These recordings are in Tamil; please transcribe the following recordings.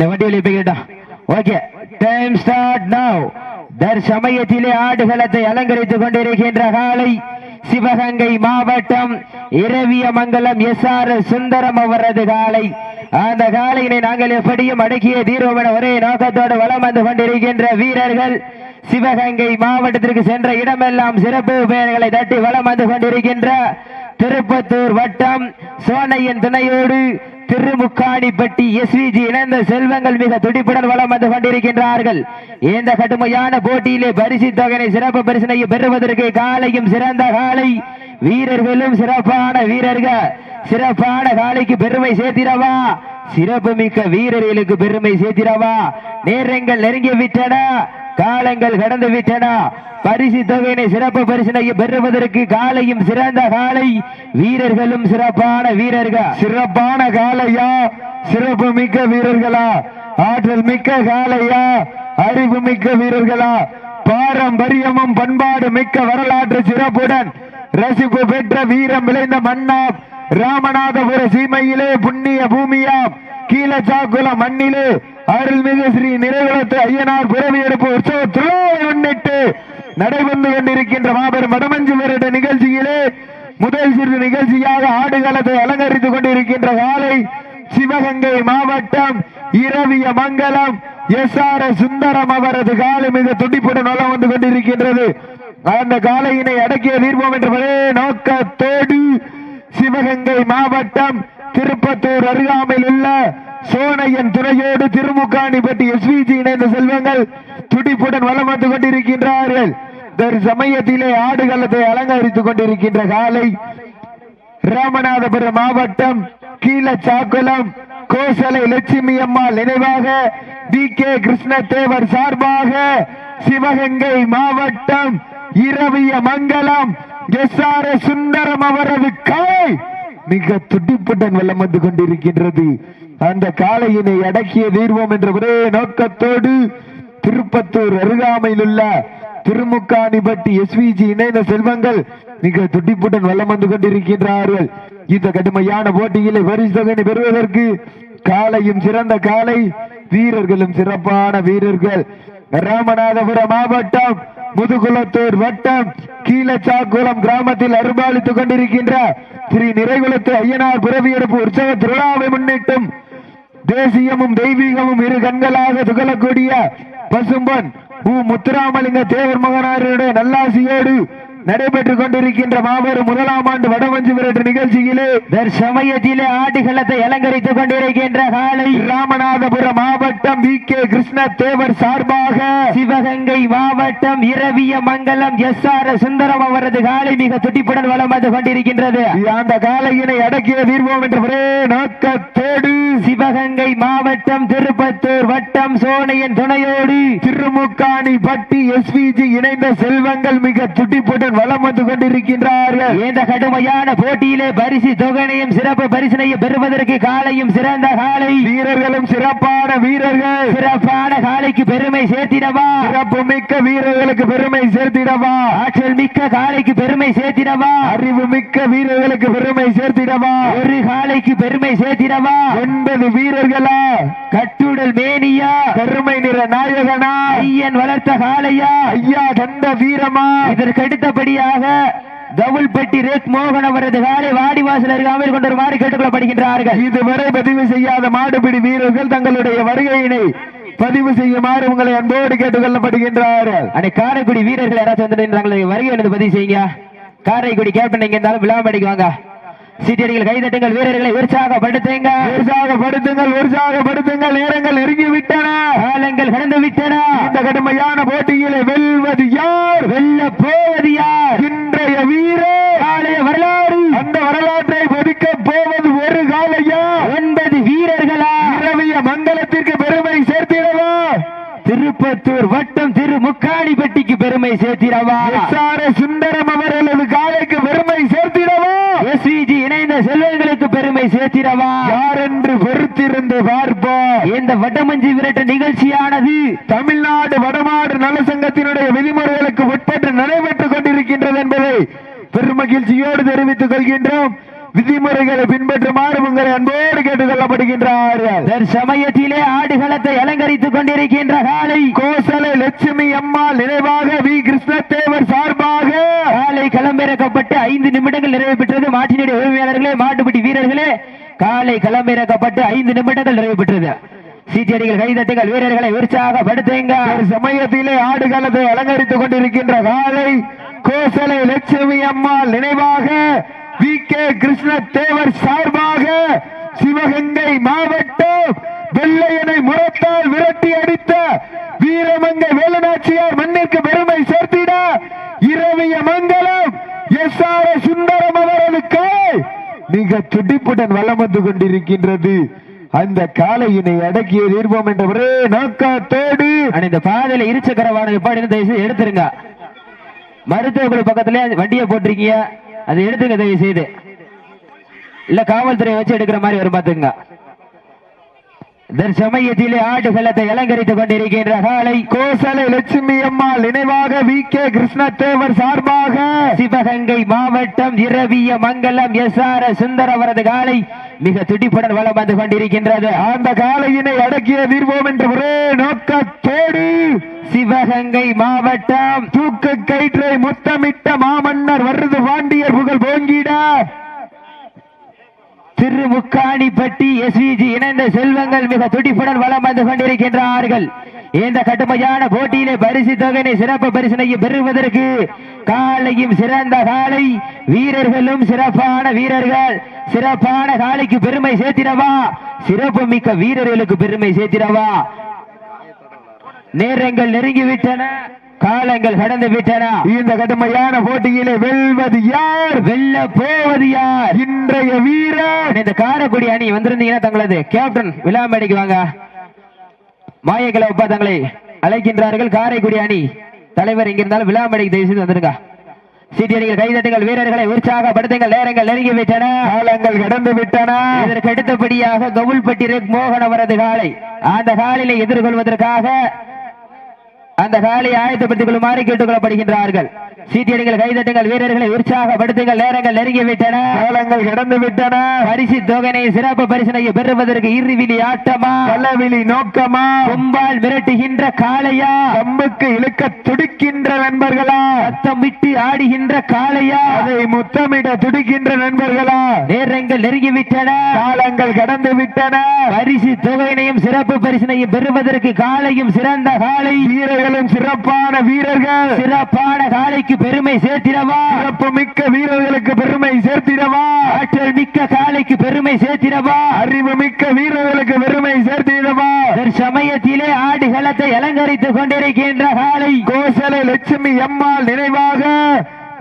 இந்த வண்டி வெளியே ஓகே. டைம் ஸ்டார்ட் நவ் தற்சமயத்திலே ஆடுகளத்தை அலங்கரித்துக் கொண்டிருக்கின்ற காலை சிவகங்கை மாவட்டம் இரவியமங்கலம் எஸ் ஆர் சுந்தரம் அவரது காலை. அந்த காலையினை நாங்கள் எப்படியும் அடக்கிய தீர்வோம் என ஒரே நோக்கத்தோடு வலம் வந்து கொண்டிருக்கின்ற வீரர்கள் சிவகங்கை மாவட்டத்திற்கு சென்ற இடமெல்லாம் சிறப்பு பெயர்களை தட்டி வலம் வந்து கொண்டிருக்கின்ற திருப்பத்தூர் வட்டம் சோனையின் துணையோடு திருமுக்காணிப்பட்டி எஸ்விஜி இணைந்த செல்வங்கள் மிக துடிப்புடன் வளம் வந்து கொண்டிருக்கின்றார்கள். இந்த கடுமையான போட்டியிலே பரிசு தொகையை சிறப்பு பரிசனையை பெறுவதற்கு காலையும் சிறந்த காலை. வீரர்களும் சிறப்பான வீரர்கள். சிறப்பான காலைக்கு பெருமை சேர்த்திடவா? சிறப்பு மிக்க வீரர்களுக்கு பெருமை சேர்த்திடவா? நேரங்கள் நெருங்கி விட்டன. காலங்கள் கடந்து விட்டன. பரிசு தொகையினை சிறப்பு பரிசினை பெறுவதற்கு காலையும் சிறந்த காலை. வீரர்களும் சிறப்பான வீரர்கள். சிறப்பான காலையா? சிறப்பு மிக்க வீரர்களா? ஆற்றல் மிக்க காலையா? அறிவு மிக்க வீரர்களா? பாரம்பரியமும் பண்பாடு மிக்க வரலாற்று சிறப்புடன் ரசிப்பு பெற்ற வீரம் விளைந்த மன்னாம் ராமநாதபுர சீமையிலே புண்ணிய பூமியாம். கீழச்சாக்குளம் மண்ணிலே அருள்மிகு ஸ்ரீ நிறைகுலத்து ஐயனார் பிறவி எடுப்பு உற்சவத்திலே முன்னிட்டு நடைபெற்று கொண்டிருக்கின்ற மாபெரும் வடமஞ்சு வருட நிகழ்ச்சியிலே முதல் சிறு நிகழ்ச்சியாக ஆடுகளத்தை அலங்கரித்துக் கொண்டிருக்கின்ற காலை சிவகங்கை மாவட்டம் இரவிய மங்கலம் எஸ் ஆர் சுந்தரம் அவரது காலை மிக துடிப்புடன் நலம் வந்து கொண்டிருக்கின்றது. அந்த காலையினை அடக்கிய தீர்ப்போம் என்ற நோக்கத்தோடு சிவகங்கை மாவட்டம் திருப்பத்தூர் அருகாமையில் உள்ள சோனையன் துறையோடு திருமுக்காணிப்பட்டி எஸ்விஜி இணைந்த செல்வங்கள் துடிப்புடன் வளம் வந்து கொண்டிருக்கின்றார்கள். சமயத்திலே ஆடுகளத்தை அலங்கரித்துக் கொண்டிருக்கின்ற காலை ராமநாதபுரம் மாவட்டம் கீழச்சாக்குளம் கோசலை லட்சுமி அம்மாள் நினைவாக டி கே. கிருஷ்ணதேவர் சார்பாக சிவகங்கை மாவட்டம் இரவிய மங்கலம் எஸ். ஆர். சுந்தரம் அவரது கலை மிக துடிப்புடன் வெள்ளம் வந்து கொண்டிருக்கின்றது. அந்த காளையினை அடக்கிய தீர்வோம் என்ற ஒரே நோக்கத்தோடு திருப்பத்தூர் அருகாமையில் உள்ள திருமுக்காணிப்பட்டி எஸ்விஜி இணைந்த செல்வங்கள் மிக துடிப்புடன் வல்லம் வந்து கொண்டிருக்கின்றார்கள். இந்த கடுமையான போட்டியிலே பரிசோதனை பெறுவதற்கு காலையும் சிறந்த காலை வீரர்களும் சிறப்பான வீரர்கள். ராமநாதபுரம் மாவட்டம் முதுகுளத்தூர் வட்டம் கீழச்சாக்குளம் கிராமத்தில் அருபாலித்துக் கொண்டிருக்கின்ற ஸ்ரீ நிறைகுலத்து ஐயனார் பிறவியெடுப்பு உற்சவ திருவிழாவை முன்னிட்டும் தேசியமும் தெய்வீகமும் இரு கண்களாக துகளக்கூடிய பசும்பன் உ முத்துராமலிங்க தேவர் மகனாருடைய நல்லாசியோடு நடைபெற்றுக் கொண்டிருக்கின்ற மாபெரும் முதலாம் ஆண்டு வடமஞ்சு விரட்டு நிகழ்ச்சியிலே தற்சமயத்திலே ஆடுகளத்தை அலங்கரித்துக் கொண்டிருக்கின்ற காலை ராமநாதபுரம் மாவட்டம் வி கே கிருஷ்ண தேவர் சார்பாக சிவகங்கை மாவட்டம் இரவிய மங்கலம் எஸ் ஆர் சுந்தரம் அவரது காலை மிக துடிப்புடன் வளம் வந்து கொண்டிருக்கின்றது. அந்த காலையினை அடக்கிய தீர்வோம் என்ற ஒரே நோக்கத்தோடு சிவகங்கை மாவட்டம் திருப்பத்தூர் வட்டம் சோனையின் துணையோடு திருமுக்காணி பட்டி எஸ்விஜி இணைந்த செல்வங்கள் மிக துடிப்புடன் வலம் வந்து கொண்டிருக்கின்றார்கள். இந்த கடுமையான போட்டியிலே பரிசு தொகையையும் சிறப்பு பரிசினையும் பெறுவதற்கு காலையும் சிறந்த காலை. வீரர்களும் சிறப்பான வீரர்கள். சிறப்பான காலைக்கு பெருமை சேர்த்திடவா? சிறப்பு மிக்க வீரர்களுக்கு பெருமை சேர்த்திடவா? ஆற்றல் மிக்க காலைக்கு பெருமை சேர்த்திடவா? அறிவு மிக்க வீரர்களுக்கு பெருமை சேர்த்திடவா? ஒரு காலைக்கு பெருமை சேர்த்திடவா? ஒன்பது வீரர்களா கட்டுடல் மேனியா பெருமை நிற நாயகனா ஐயன் வளர்த்த காளையா ஐயா தந்த வீரமா இதற்கு அடுத்தபடியாக தவுல்பட்டி ரேக் மோகன் அவரது காலை வாடிவாசல் அருகாமல் கொண்டொருமாறு கேட்டுக்கொள்ளப்படுகின்றார்கள். இதுவரை பதிவு செய்யாத மாடுபிடி வீரர்கள் தங்களுடைய வருகையினை பதிவு செய்யுமாறு உங்களை அன்போடு கேட்டுக்கொள்ளப்படுகின்றார்கள். அன்னை காரைக்குடி வீரர்கள் யாராச்சும் வந்து வருகை பதிவு செய்யுங்க. காரைக்குடி கேப்டன் எங்க இருந்தாலும் விழாமடிக்கு வாங்க. சீட்டியடிகள் கைதட்டுங்கள் வீரர்களை உற்சாகப்படுத்துங்க. உற்சாகப்படுத்துங்கள் உற்சாகப்படுத்துங்கள் நேரங்கள் நெருங்கி விட்டன காலங்கள் கடந்து விட்டன இந்த கடுமையான போட்டியிலே வெல்வது யார்? வெல்ல போவது யார்? இன்றைய வீரர். காலைய வரலாறு. அந்த வரலாற்றை பதிக்க போவது ஒரு காலையா? ஒன்பது வீரர்களா? இரவிய மங்கலத்திற்கு பெருமை சேர்த்திடவா? திருப்பத்தூர் வட்டம் திரு முக்காணிப்பட்டிக்கு பெருமை சேர்த்திடவா? எஸ்ஆர் சுந்தரம் அவர்களது காலைக்கு பெருமை சேர்த்திடவா எஸ்விஜி இணைந்த செல்வங்களுக்கு பெருமை சேர்த்திடவா யார் என்று பொறுத்திருந்து பார்ப்போம். இந்த வட்டமஞ்சி விரட்டு நிகழ்ச்சியானது தமிழ்நாடு வடமாடு நலசங்கத்தினுடைய விதிமுறைகளுக்கு உட்பட்டு நடைபெற்றுக் கொண்டிருக்கின்றது என்பதை பெருமகிழ்ச்சியோடு தெரிவித்துக் கொள்கின்றோம். விதிமுறைகளை பின்பற்றுமாறு உங்களை அன்போடு கேட்டுக் கொள்ளப்படுகின்றார்கள் தற்சமயத்திலே ஆடுகளத்தை அலங்கரித்துக் கொண்டிருக்கின்ற காலை கோசலை லட்சுமி அம்மாள் நினைவாக வி. கிருஷ்ணதேவர் சார்பாக காலை களமிறக்கப்பட்டு ஐந்து நிமிடங்கள் நிறைவு பெற்றது. மாட்டினுடைய உரிமையாளர்களே மாட்டுப்பட்டி வீரர்களே காலை களமிறக்கப்பட்டு ஐந்து நிமிடங்கள் நிறைவு பெற்றது. சீட்டியடிகள் கைதட்டுகள் வீரர்களை உற்சாகப்படுத்துங்க. ஒரு சமயத்திலே ஆடுகளத்தை அலங்கரித்துக் கொண்டிருக்கின்ற காலை கோசலை லட்சுமி அம்மாள் நினைவாக V K Krishna Devar sir மாவட்டம் வெள்ளையனை முரத்தால் விரட்டி அடித்த வீரமங்கை வேலுநாச்சியார் மண்ணிற்கு பெருமை சேர்த்திட இரவிய மங்கலம் எஸ் ஆர் சுந்தரம் அவரது காய் மிக துடிப்புடன் வலம் வந்து கொண்டிருக்கின்றது. அந்த காலையினை அடக்கிய தீர்வோம் என்ற ஒரே நோக்கத்தோடு இந்த பாதையில இருச்சக்கரவான எப்பாடி தயவு எடுத்துருங்க. மருத்துவ குழு பக்கத்துல வண்டியை போட்டிருக்கீங்க. அதை எடுத்துங்க தயவு செய்து. இல்ல காவல்துறை வச்சு எடுக்கிற மாதிரி வரும் பாத்துங்க தற்சமயத்திலே ஆடுகளத்தை அலங்கரித்துக் கொண்டிருக்கின்ற காலை கோசலை லட்சுமி அம்மாள் நினைவாக வி. கே. கிருஷ்ணதேவர் சார்பாக சிவகங்கை மாவட்டம் இரவிய மங்கலம் எஸ். ஆர். சுந்தர் அவரது காலை மிக துடிப்புடன் வலம் வந்து கொண்டிருக்கின்றது. அந்த காலையினை அடக்கிய தீர்வோம் என்ற ஒரே நோக்கத்தோடு சிவகங்கை மாவட்டம் தூக்கு கயிற்றை முத்தமிட்ட மாமன்னர் வருது பாண்டியர் புகழ் போங்கிட. திரு முக்காணிப்பட்டி எஸ்விஜி இணைந்த செல்வங்கள் மிக துடிப்புடன் வளம் வந்து கொண்டிருக்கின்றார்கள். இந்த கடுமையான போட்டியிலே பரிசு தொகையினை சிறப்பு பரிசனையை பெறுவதற்கு காலையும் சிறந்த காலை வீரர்களும் சிறப்பான வீரர்கள் சிறப்பான காலைக்கு பெருமை சேர்த்திடவா? சிறப்பு மிக்க வீரர்களுக்கு பெருமை சேர்த்திடவா? நேரங்கள் நெருங்கிவிட்டன. காலங்கள் கடந்து விட்டன. இந்த கடுமையான போட்டியிலே வெல்வது யார்? வெல்ல போவது யார்? இன்றைய வீரர். இந்த காரைக்குடி அணி வந்திருந்தீங்கன்னா தங்களது கேப்டன் விழாமேடைக்கு வாங்க மாயக்கலை அப்பா தங்களை அழைக்கின்றார்கள். காரைக்குடி அணி தலைவர் இங்க இருந்தாலும் விழாமேடைக்கு தயவு செய்து வந்துருங்க சீட்டியடிகள் கைதட்டுங்கள் வீரர்களை உற்சாகப்படுத்துங்கள். நேரங்கள் நெருங்கி விட்டன. காலங்கள் கடந்து விட்டன. இதற்கு அடுத்தபடியாக கவுல்பட்டி ரெக் மோகன் அவரது காலை. அந்த காலிலை எதிர்கொள்வதற்காக அந்த காலை ஆயத்தப்படுத்திக் கொள்ளுமாறு கேட்டுக் கொள்ளப்படுகின்றார்கள் சீட்டியடிகள் கைதட்டுங்கள் வீரர்களை உற்சாகப்படுத்துங்கள். நேரங்கள் நெருங்கி விட்டன காலங்கள் கடந்து விட்டன பரிசு தொகையை சிறப்பு பரிசனையை பெறுவதற்கு இறுவிலி ஆட்டமா? பலவிழி நோக்கமா? கொம்பால் மிரட்டுகின்ற காளையா? கம்புக்கு இழுக்க துடிக்கின்ற நண்பர்களா? சத்தமிட்டு ஆடுகின்ற காளையா? அதை முத்தமிட துடிக்கின்ற நண்பர்களா? நேரங்கள் நெருங்கிவிட்டன. காலங்கள் கடந்து விட்டன பரிசு தொகையினையும் சிறப்பு பரிசினையும் பெறுவதற்கு காலையும் சிறந்த காலை வீரர்களும் சிறப்பான வீரர்கள். சிறப்பான காலைக்கு பெருமை சேர்த்திடவா? சிறப்பு மிக்க வீரர்களுக்கு பெருமை சேர்த்திடவா? ஆற்றல் மிக்க காலைக்கு பெருமை சேர்த்திடவா? அறிவு மிக்க வீரர்களுக்கு பெருமை சேர்த்திடவா? சமயத்திலே ஆடுகளத்தை அலங்கரித்துக் கொண்டிருக்கின்ற காலை கோசலை லட்சுமி அம்மாள் நினைவாக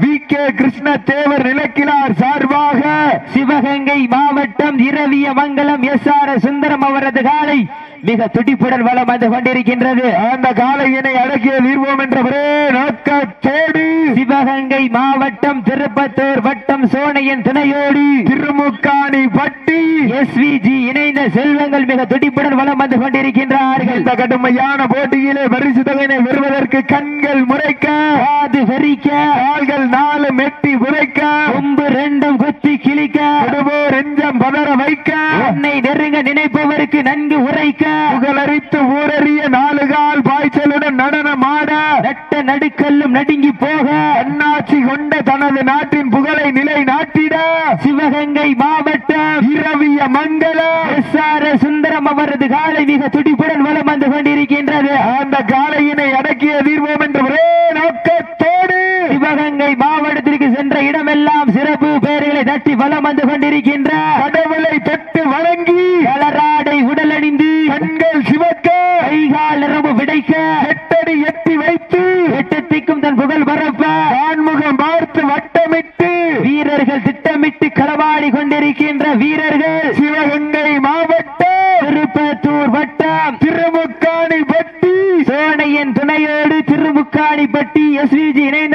வி. கே. கிருஷ்ண தேவர் நிலக்கிலார் சார்பாக சிவகங்கை மாவட்டம் இரவிய மங்கலம் எஸ். ஆர். சுந்தரம் அவரது காலை மிக துடிப்புடன் வலம் வந்து கொண்டிருக்கின்றது. அந்த காலையினை அடக்கிய தீர்வோம் என்ற ஒரே நோக்கத்தோடு சிவகங்கை மாவட்டம் திருப்பத்தூர் வட்டம் சோனையின் துணையோடு திருமுக்காணி பட்டி. எஸ்விஜி இணைந்த செல்வங்கள் மிக துடிப்புடன் வலம் வந்து கொண்டிருக்கின்றார்கள். இந்த கடுமையான போட்டியிலே பரிசு தொகையினை பெறுவதற்கு கண்கள் முறைக்க காது வெறிக்க கால்கள் நாலு மெட்டி உரைக்க. கொம்பு ரெண்டும் குத்தி கிழிக்க. கொடுவோர் நெஞ்சம் பதற வைக்க. உன்னை நெருங்க நினைப்பவருக்கு நன்கு உரைக்க. புகழரித்து ஊரறிய நாலு கால் பாய்ச்சலுடன் நடனமாட நட்ட நடுக்கல்லும் நடுங்கி போக. தன்னாட்சி கொண்ட தனது நாட்டின் புகழை நிலை நாட்டிட. சிவகங்கை மாவட்டம். இரவிய மங்கலம் எஸ் ஆர் சுந்தரம் அவரது காலை மிக துடிப்புடன் வலம் வந்து கொண்டிருக்கின்றது. அந்த காலையினை அடக்கிய தீர்வோம் என்ற ஒரே நோக்கத்தோடு சிவகங்கை மாவட்டத்திற்கு சென்ற இடமெல்லாம் சிறப்பு பெயர்களை தட்டி வலம் வந்து கொண்டிருக்கின்ற கடவுளை தொட்டு வணங்கி கலராடை உடலணிந்து கண்கள் சிவக்க கைகால் நிறவு விடைக்க எட்டடி எட்டி வைத்து எட்டத்திற்கும் தன் புகழ் பரப்ப ஆன்முகம் பார்த்து வட்டமிட்டு வீரர்கள் திட்டமிட்டு களவாடி கொண்டிருக்கின்ற வீரர்கள் சிவகங்கை மாவட்டம் திருப்பத்தூர் வட்டம் திருமுக்காணி பட்டி சோனையின் துணையோடு திருமுக்காணிப்பட்டி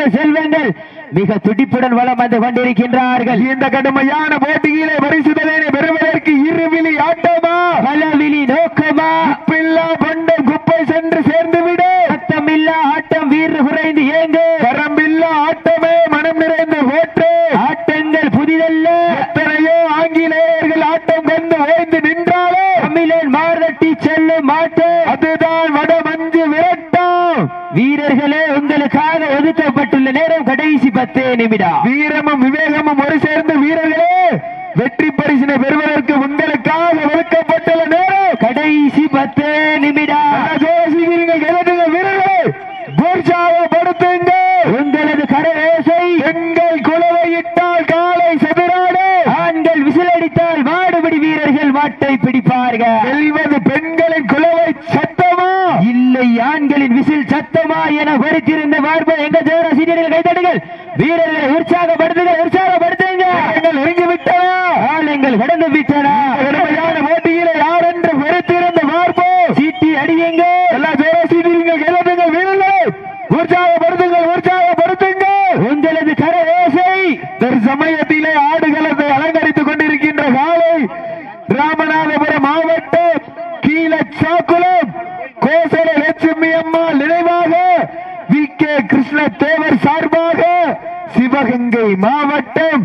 எஸ்விஜி செல்வங்கள் மிக துடிப்புடன் வளம் வந்து கொண்டிருக்கின்றார்கள். இந்த கடுமையான போட்டியிலே பரிசுதலை பெறுவது நிமிடம் வீரமும் விவேகமும் ஒரு சேர்ந்த வீரர்களே வெற்றி பரிசினை பெறுவதற்கு உங்களுக்காக ஒதுக்கப்பட்டுள்ள நேரம் கடைசி பத்து நிமிடம் வீரர்களே உற்சாகப்படுத்துங்க உங்களது கரவேசை எங்கள் குலவை இட்டால் காலை சதுராடு. ஆண்கள் விசிலடித்தால் மாடுபிடி வீரர்கள் மாட்டை பிடிப்பார்கள். செல்வது பெண்களின் குலவை சத்தமா இல்லை ஆண்களின் விசில் சத்தமா என பொறுத்திருந்த பார்ப்போம் எங்க ஜோர சீனியர்கள் கைதட்டுங்கள். வீரர்களை உற்சாகப்படுத்துங்கள் உற்சாகப்படுத்துங்க எங்கள் நெருங்கி விட்டன ஆளுங்கள் கடந்து விட்டன கடுமையான போட்டியில யார் என்று பொறுத்திருந்த பார்ப்போம் சீட்டி அடியுங்க எல்லா ஜோசிக்கிறீர்கள் எழுதுங்க வீரர்களே. உற்சாகப்படுத்துங்கள் உற்சாகப்படுத்துங்கள். உங்களது கரவேசை தற்சமயத்திலே ஆடுகளத்தை அலங்கரித்துக் கொண்டிருக்கின்ற காலை ராமநாதபுரம் மாவட்டம் கீழச்சாக்குளம் கோசல லட்சுமி அம்மாள் நினைவாக வி கே கிருஷ்ண தேவர் சார்பாக சிவகங்கை மாவட்டம்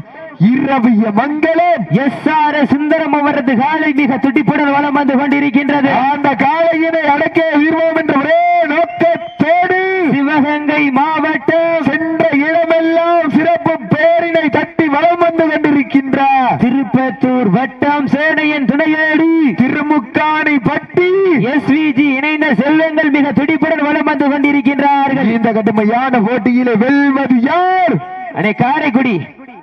இரவிய மங்கலம் எஸ் ஆர் சுந்தரம் அவரது காலை மிக துடிப்புடன் வலம் வந்து கொண்டிருக்கின்றது. அந்த காளையினை அடக்க வீர்வோம் என்ற ஒரே நோக்கத்தோடு சிவகங்கை மாவட்டம் சென்ற இடமெல்லாம் சிறப்பு பேரினை தட்டி வலம் வந்து கொண்டிருக்கின்றார் திருப்பத்தூர் வட்டம் சேனையின் துணையோடு திருமுக்காணி பட்டி எஸ்விஜி இணைந்த செல்வங்கள் மிக வந்து கொண்டிருக்கின்றார்கள். இந்த கடுமையான போட்டியிலே வெல்வது யார்? அணை காரைக்குடி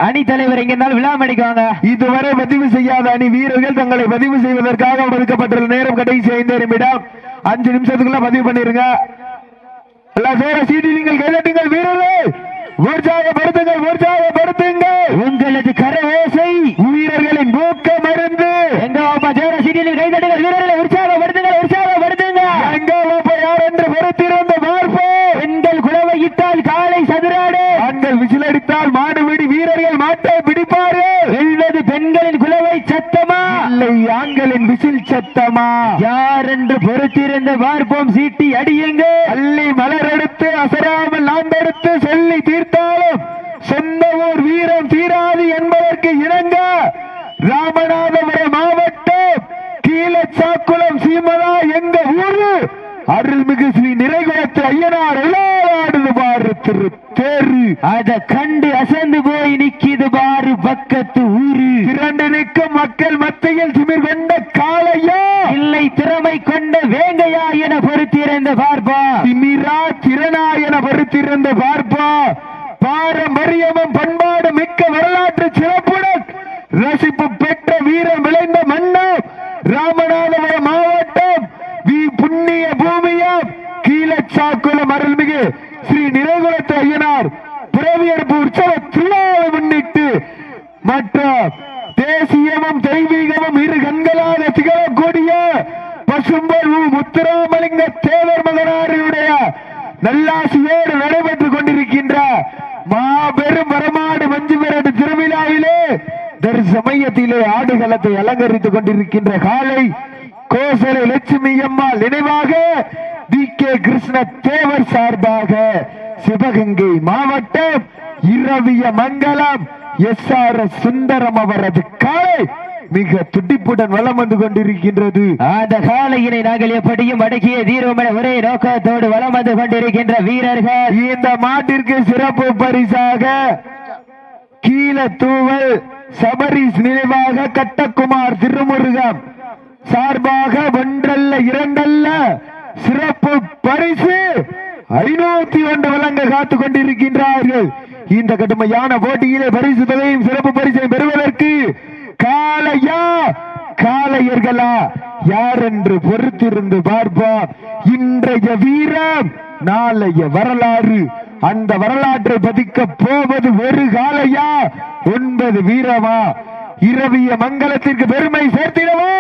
அணி தலைவர் எங்க இருந்தாலும் விழா மடிக்குவாங்க இதுவரை பதிவு செய்யாத அணி வீரர்கள் தங்களை பதிவு செய்வதற்காக ஒதுக்கப்பட்டுள்ள நேரம் கடைசி ஐந்து நிமிடம். அஞ்சு நிமிஷத்துக்குள்ள பதிவு பண்ணிருங்க. எல்லாம் சேர சீட்டி நீங்கள் கைதட்டுங்கள் வீரர்கள். உற்சாகப்படுத்துங்கள் உற்சாகப்படுத்துங்கள் உங்களது கரவேசை வீரர்களின் மூக்க மருந்து. எங்க ஜோர சீட்டியில் கைதட்டுங்கள் வீரர்களை. உற்சாகப்படுத்துங்கள் உற்சாகப்படுத்துங்க எங்க என்று பொறுத்திருந்த பார்ப்போம் பெண்கள் குலவை இட்டால் காலை சதுராடு. ஆண்கள் விசிலடித்தால் மாடுபிடி வீரர்கள் மாட்டை பிடிப்பார்கள். வெல்வது பெண்களின் குலவை சத்தமா? இல்லை ஆண்களின் விசில் சத்தமா? யார் என்று பொறுத்திருந்த பார்ப்போம் சீட்டி அடியுங்க. அள்ளி மலர் எடுத்து அசராமல் நாண்டெடுத்து சொல்லி தீர்த்தாலும் சொந்த ஊர் வீரம் தீராது என்பதற்கு இணங்க ராமநாதபுரம் மாவட்டம் கீழச்சாக்குளம் சீமதா எங்க ஊரு? அருள்மிகு ஸ்ரீ நிறைகுளத்து ஐயனார் விளையாடுது பாரு திரு தேரு அத கண்டு அசந்து போய் நிக்கிது பாரு பக்கத்து ஊரு. திரண்டு நிற்கும் மக்கள் மத்தியில் திமிர் கொண்ட காளையா? இல்லை திறமை கொண்ட வேங்கையா என பொறுத்திருந்த பார்ப்பா. திமிரா திறனா என பொறுத்திருந்த பார்ப்பா. பாரம்பரியமும் பண்பாடு மிக்க வரலாற்று சிறப்புடன் ரசிப்பு பெற்ற வீரம் விளைந்த மன்னம் ராமநாதபுரம் மாவட்டம் புண்ணிய பூமியாம் கீழச்சாக்குளம் அருள்மிகு ஸ்ரீ நிறைகுலத்து ஐயனார் துறவியர்பு உற்சவ திருநாளை முன்னிட்டு மற்ற தேசியமும் தெய்வீகமும் இரு கண்களாக திகழக்கூடிய பசும்பல் முத்துராமலிங்க தேவர் மகனாரியுடைய நல்லாசியோடு நடைபெற்றுக் கொண்டிருக்கின்ற மாபெரும் வரமாடு மஞ்சு விரட்டு திருவிழாவிலே தற்சமயத்திலே ஆடுகளத்தை அலங்கரித்துக் கொண்டிருக்கின்ற காலை கோசலை லட்சுமி அம்மாள் நினைவாக டி கே. கிருஷ்ண தேவர் சார்பாக சிவகங்கை மாவட்டம் இரவிய மங்கலம் எஸ். ஆர். சுந்தரம் அவரது காலை மிக துடிப்புடன் வலம் வந்து கொண்டிருக்கின்றது. அந்த காலையினை நாங்கள் எப்படியும் அடக்கிய தீர்வோம் என ஒரே நோக்கத்தோடு வலம் வந்து கொண்டிருக்கின்ற வீரர்கள். இந்த மாட்டிற்கு சிறப்பு பரிசாக கீழத்தூவல் சபரிஸ் நினைவாக கட்டக்குமார் திருமுருகம் சார்பாக ஒன்றல்ல இரண்டல்ல சிறப்பு பரிசு ஐநூத்தி ஒன்று வழங்க காத்துக் கொண்டிருக்கின்றார்கள். இந்த கடுமையான போட்டியிலே பரிசு தொகையும் சிறப்பு பரிசையும் பெறுவதற்கு காலையா காளையர்களா? யார் என்று பொறுத்திருந்து பார்ப்போம் இன்றைய வீரம் நாளைய வரலாறு. அந்த வரலாற்றை பதிக்க போவது ஒரு காலையா ஒன்பது வீரமா? இரவிய மங்கலத்திற்கு பெருமை சேர்த்திடவோ?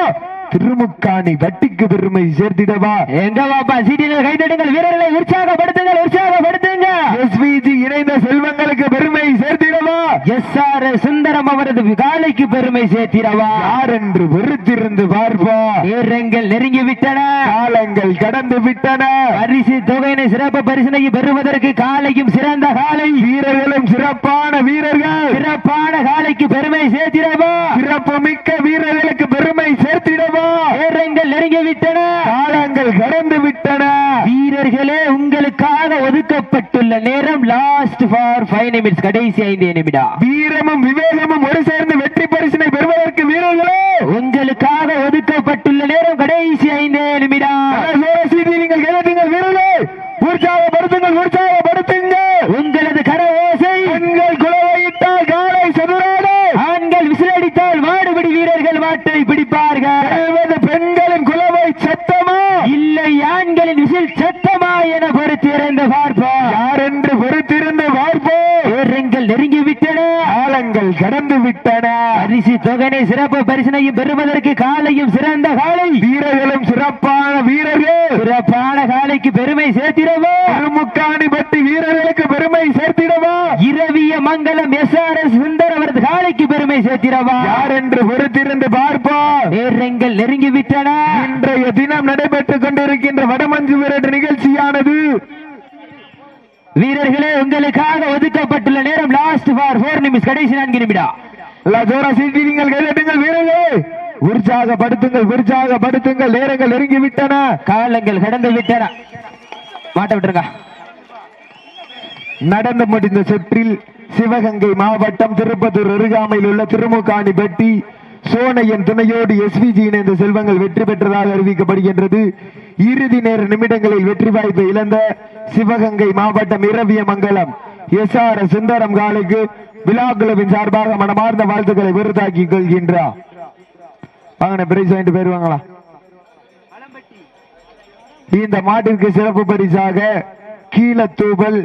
திருமுக்காணி வட்டிக்கு பெருமை சேர்த்திடவா? எங்க பாப்பா சீட்டியில் கைதட்டுங்கள். வீரர்களை உற்சாகப்படுத்துங்கள் உற்சாகப்படுத்துங்க. எஸ்விஜி இணைந்த செல்வங்களுக்கு பெருமை சேர்த்திடவா? எஸ் ஆர் சுந்தரம் அவரது காலைக்கு பெருமை சேர்த்திடவா? யார் என்று வெறுத்திருந்து பார்ப்போம் நேரங்கள் நெருங்கி விட்டன. காலங்கள் கடந்து விட்டன. பரிசு தொகையினை சிறப்பு பரிசினை பெறுவதற்கு காலையும் சிறந்த காலை. வீரர்களும் சிறப்பான வீரர்கள். சிறப்பான காலைக்கு பெருமை சேர்த்திடவா? சிறப்பு மிக்க வீரர்களுக்கு பெருமை சேர்த்திடவா நேரங்கள் நெருங்கி விட்டன காலங்கள் கடந்து விட்டன வீரர்களே உங்களுக்காக ஒதுக்கப்பட்டுள்ள நேரம் லாஸ்ட் ஃபார் ஃபைனல் நிமிட்ஸ் கடைசி ஐந்து நிமிடம் வீரமும் விவேகமும் ஒரு சேர்ந்து வெற்றி பரிசினை பெறுவதற்கு வீரர்களே! உங்களுக்காக ஒதுக்கப்பட்டுள்ள நேரம் கடைசி ஐந்து நிமிடம் நீங்கள் கேளுங்கள் வீரர்களே! உற்சாகப்படுத்துங்கள் உற்சாகப்படுத்துங்கள்! உங்களது கர ஓசை! பெண்கள் குலவையிட்டால் காலை சதுராடு ஆண்கள் விசிலடித்தால் மாடுபிடி வீரர்கள் மாட்டை பிடிப்பார்கள் எழுபது பெண்களின் குலவை சத்தமா இல்லை ஆண்களின் விசில் சத்தமா என பொறுத்திருந்து பார்ப்போம் யார் என்று பொறுத்திருந்து பார்ப்போம் நேரங்கள் நெருங்கி விட்டன காலங்கள் கடந்து விட்டன பரிசு தொகனை சிறப்பு பரிசனையும் பெறுவதற்கு காலையும் சிறந்த காலை. வீரர்களும் சிறப்பான வீரர்கள். சிறப்பான காலைக்கு பெருமை சேர்த்திடவோ? பட்டி வீரர்களுக்கு பெருமை சேர்த்திடவா? Iraviyamangalam S R S Sundar அவரது காலைக்கு பெருமை சேர்த்திடவா? யார் என்று பொறுத்திருந்து பார்ப்போம். நேரங்கள் நெருங்கி விட்டன இன்றைய தினம் நடைபெற்றுக் கொண்டிருக்கின்ற வடமஞ்சு விரட்டு நிகழ்ச்சியானது. வீரர்களே உங்களுக்காக ஒதுக்கப்பட்டுள்ள நேரம் லாஸ்ட் ஃபார் போர் நிமிஷம் கடைசி நான்கு நிமிடம். லஜோரா சீட்டி நீங்கள் கைதட்டுங்கள் வீரர்களே. உற்சாகப்படுத்துங்கள் உற்சாகப்படுத்துங்கள். நேரங்கள் நெருங்கி விட்டன காலங்கள் கடந்து விட்டன மாட்ட விட்டுருங்க. நடந்து முடிந்த சுற்றில் சிவகங்கை மாவட்டம் திருப்பத்தூர் அருகாமையில் உள்ள திருமுக்காணி பெட்டி சோனையன் துணையோடு எஸ்விஜி இணைந்த செல்வங்கள் வெற்றி பெற்றதாக அறிவிக்கப்படுகின்றது. இறுதி நேர நிமிடங்களில் வெற்றி வாய்ப்பை இழந்த சிவகங்கை மாவட்டம் இரவியமங்கலம் எஸ் ஆர் சுந்தரம் காலுக்கு விழாக்குழுவின் சார்பாக மனமார்ந்த வாழ்த்துக்களை விருதாக்கி கொள்கின்றார் வாங்கின பிரைஸ் வாங்கிட்டு போயிருவாங்களா? இந்த மாட்டிற்கு சிறப்பு பரிசாக கீழத்தூபல்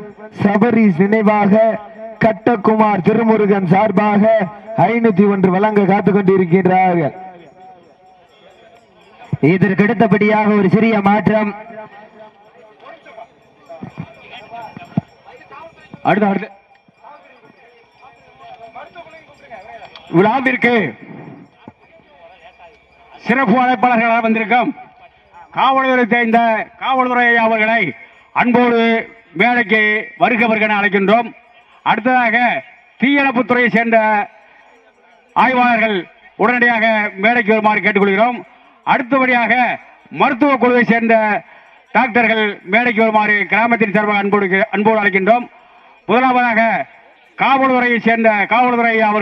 சபரிஸ் நினைவாக கட்டக்குமார் திருமுருகன் சார்பாக ஐநூத்தி ஒன்று வழங்க காத்துக் கொண்டிருக்கிறார்கள் இதற்கு அடுத்தபடியாக ஒரு சிறிய மாற்றம். அடுத்த அடுத்த விழாவிற்கு சிறப்பு அழைப்பாளர்களாக வந்திருக்கும் காவல்துறை தேர்ந்த காவல்துறை அவர்களை அன்போடு மேடைக்கு வருக வருக அழைக்கின்றோம். அடுத்ததாக தீயணைப்புத்துறையை சேர்ந்த ஆய்வாளர்கள் உடனடியாக மேடைக்கு வருமாறு கேட்டுக்கொள்கிறோம். அடுத்தபடியாக மருத்துவ குழுவை சேர்ந்த டாக்டர்கள் மேடைக்கு வருமாறு கிராமத்தின் சார்பாக அன்போடு அன்போடு அழைக்கின்றோம். முதலாவதாக காவல்துறையை சேர்ந்த காவல்துறை அவர்கள்